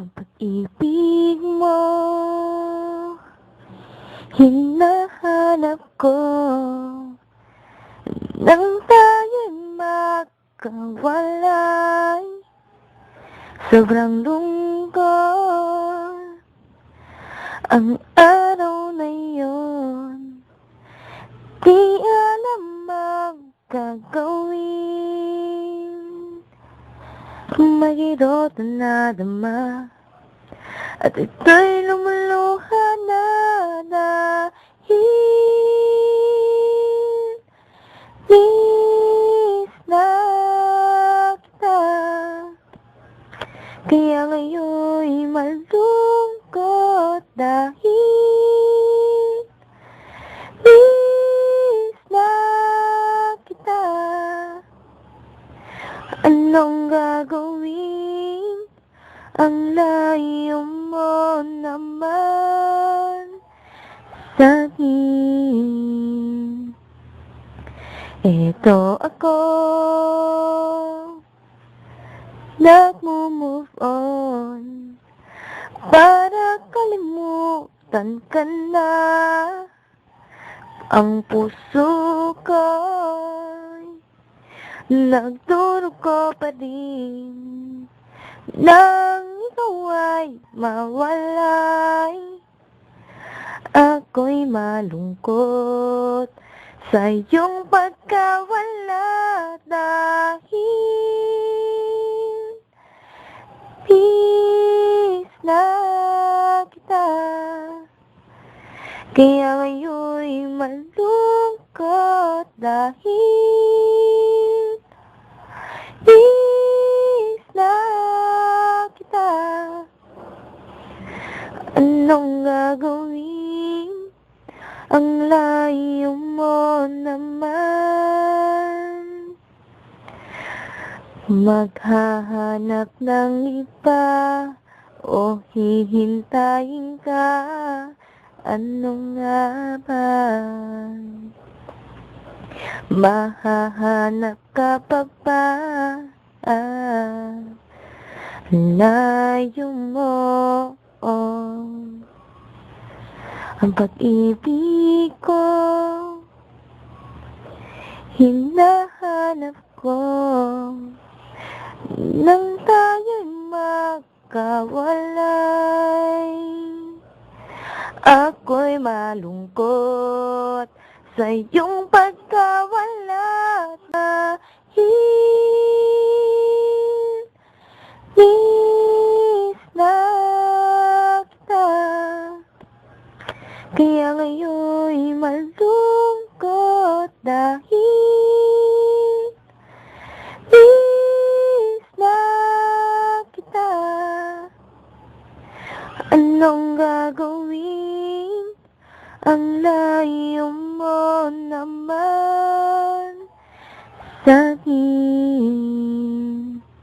Ang pag-ibig mo Hinahanap ko. Nang tayo'y magkawalay Sobrang lungkot. Ang araw na yun Di alam ang Magirot na nadama At ito'y lumuluha na dahil Miss na kita Kaya ngayon'y malungkot dahil Anong gagawin? Ang layo mo naman sa akin. Ito ako. Nagmo-move on. Para kalimutan ka na. Ang puso ko'y Nagturo ko pa din Nang ikaw ay mawalay Ako'y malungkot. Sa iyong pagkawala Dahil Peace na kita. Kaya ngayon'y malungkot Dahil Anong gagawin? Ang layo mo naman Maghahanap ng iba O hihintayin ka Ano nga ba? Mahahanap ka pa ba? Ah, layo mo oh. Ang pag-ibig ko Hinahanap ko Nang tayo'y magkawalay Ako'y malungkot Sa iyong pagkawala Kaya ngayon'y malungkot Dahil Miss na kita Anong gagawin? Ang layo mo naman sa akin